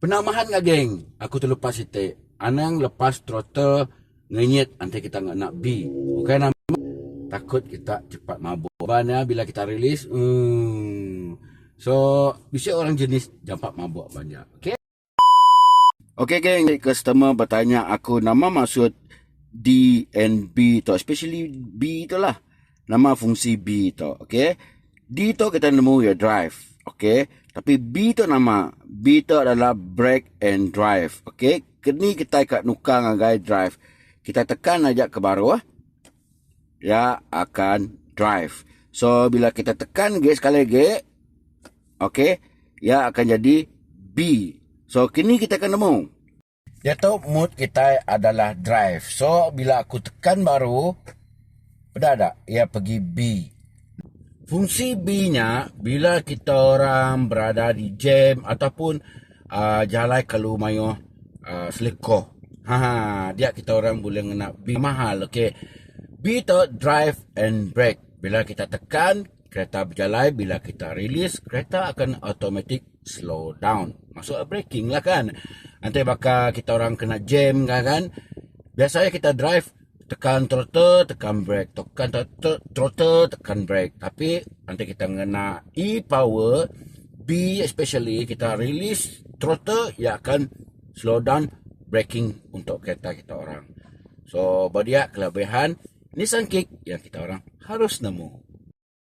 Penamahan lah geng. Aku terlepas sitik. Anang lepas throttle ngenyit nanti kita nggak nak B. Bukan nama takut kita cepat mabuk. Banyak bila kita rilis. Hmm. So, bisa orang jenis jampak mabuk banyak. Okay? Okay geng, customer bertanya aku nama maksud D and B tu. Especially B tu lah. Nama fungsi B tu. Okay? D tu kita nemu ya drive. Okay? Tapi B tu nama. B tu adalah brake and drive. Okay? Kini kita ikat nukang agai drive. Kita tekan aja ke baru. Ah. Ya akan drive. So, bila kita tekan G sekali G. Okay? Ya akan jadi B. So, kini kita akan nemu. Dia tahu mood kita adalah drive. So, bila aku tekan baru. Pada tak? Ya pergi B. Fungsi B-nya bila kita orang berada di jam ataupun uh, jalan kalau mayo uh, seleko. Ha, dia kita orang boleh kena B mahal, okey. B tu drive and brake. Bila kita tekan, kereta berjalan. Bila kita release, kereta akan automatic slow down. Masuk braking lah kan. Nanti bakal kita orang kena jam kan kan. Biasanya kita drive tekan throttle, tekan brake, tekan throttle, tekan brake. Tapi nanti kita kena E power, B especially kita release throttle ia akan slow down braking untuk kereta kita orang. So, bagi kelebihan Nissan Kick yang kita orang harus nemu.